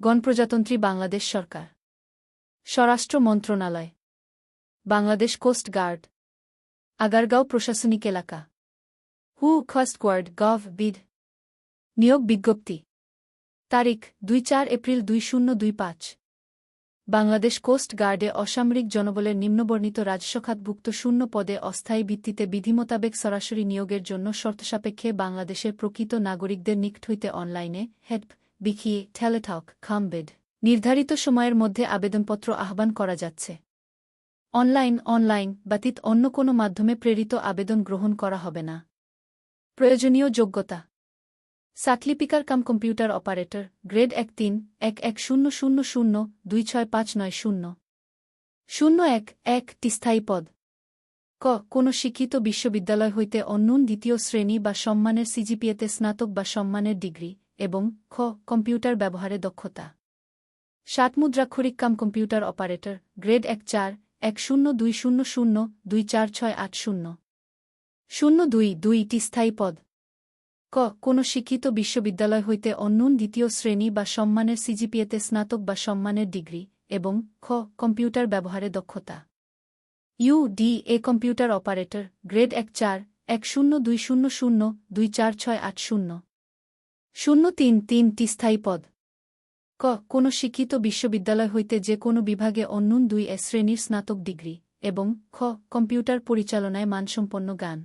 গণপ্রজাতন্ত্রী বাংলাদেশ সরকার। স্বরাষ্ট্র মন্ত্রণালয়। Bangladesh coast guard. আগারগাঁও প্রশাসনিক এলাকা। হু খস্ট কোয়ার্ড গভ বিড নিয়োগ বিজ্ঞপ্তি। তারিখ দুই চার এপ্রিল দুই শূন্য দুই পাঁচ। বাংলাদেশ কোস্ট গার্ডে অসামরিক জনবলের নিম্নবর্ণিত রাজস্বখাতভুক্ত শূন্য পদে অস্থায়ী ভিত্তিতে বিধিমোতাবেক সরাসরি নিয়োগের জন্য শর্তসাপেক্ষে বাংলাদেশের প্রকৃত নাগরিকদের নিকট হইতে অনলাইনে, হেল্প বিখিয়ে টেলিটক খামবেড নির্ধারিত সময়ের মধ্যে আবেদনপত্র আহ্বান করা যাচ্ছে। অনলাইন অনলাইন, ব্যতীত অন্য কোনো মাধ্যমে প্রেরিত আবেদন গ্রহণ করা হবে না। প্রয়োজনীয় যোগ্যতা। সাকলিপিকার কাম কম্পিউটার অপারেটর, গ্রেড এক তিন, এক এক শূন্য শূন্য শূন্য, দুই ছয় পাঁচ নয় শূন্য। শূন্য এক এক স্থায়ী পদ। ক, কোন শিক্ষিত বিশ্ববিদ্যালয় হইতে অন্যূন দ্বিতীয় শ্রেণি বা সম্মানের সিজিপিএতে স্নাতক বা সম্মানের ডিগ্রি। এবং খ, কম্পিউটার ব্যবহারে দক্ষতা। সাত মুদ্রাক্ষরিক কাম কম্পিউটার অপারেটর, গ্রেড এক চার, এক শূন্য দুই শূন্য শূন্য দুই চার ছয় আট শূন্য। শূন্য দুই দুইটি স্থায়ী পদ। ক, কোন শিক্ষিত বিশ্ববিদ্যালয় হইতে অন্যূন দ্বিতীয় শ্রেণি বা সম্মানের সিজিপিএতে স্নাতক বা সম্মানের ডিগ্রি এবং খ, কম্পিউটার ব্যবহারে দক্ষতা। U, D, A computer operator, grade এক চার, এক শূন্য দুই শূন্য শূন্য দুই চার ছয় আট শূন্য। শূন্য তিন তিনটি স্থায়ী পদ। ক, কোন শিক্ষিত বিশ্ববিদ্যালয় হইতে যে কোনো বিভাগে অন্যূন দুই এ শ্রেণির স্নাতক ডিগ্রি এবং খ, কম্পিউটার পরিচালনায় মানসম্পন্ন গান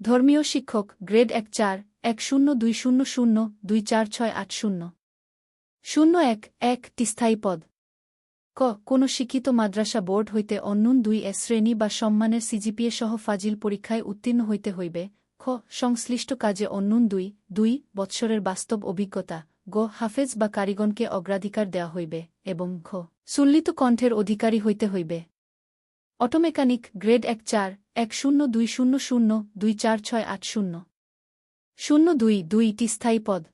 ধর্মীয় শিক্ষক, গ্রেড এক চার, এক শূন্য দুই শূন্য শূন্য দুই চার ছয় আট শূন্য। শূন্য এক এক স্থায়ী পদ। ক, কোন শিক্ষিত মাদ্রাসা বোর্ড হইতে অন্যূন দুই এ শ্রেণি বা সম্মানের সিজিপিএ সহ ফাজিল পরীক্ষায় উত্তীর্ণ হইতে হইবে সংশ্লিষ্ট কাজে অন্যুন দুই দুই বৎসরের বাস্তব অভিজ্ঞতা, গ, হাফেজ বা কারিগণকে অগ্রাধিকার দেওয়া হইবে, এবং ঘ সুল্লিত কণ্ঠের অধিকারী হইতে হইবে। অটোমেকানিক গ্রেড এক চার, এক শূন্য দুই শূন্য শূন্য দুই চার ছয় আট শূন্য। শূন্য দুই, দুইটি স্থায়ী পদ।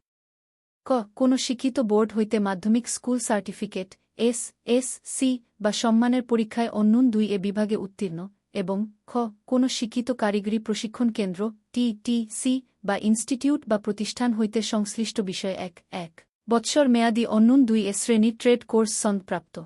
ক, কোন শিক্ষিত বোর্ড হইতে মাধ্যমিক school certificate, S S, C বা সম্মানের পরীক্ষায় অন্যুন দুই এ বিভাগে উত্তীর্ণ। এবং খ, কোন শিক্ষিত কারিগরি প্রশিক্ষণ কেন্দ্র, টি টি সি, বা ইনস্টিটিউট বা প্রতিষ্ঠান হইতে সংশ্লিষ্ট বিষয় এক এক। বৎসর মেয়াদি অন্যুন দুই এ শ্রেণি ট্রেড কোর্স সনদপ্রাপ্ত।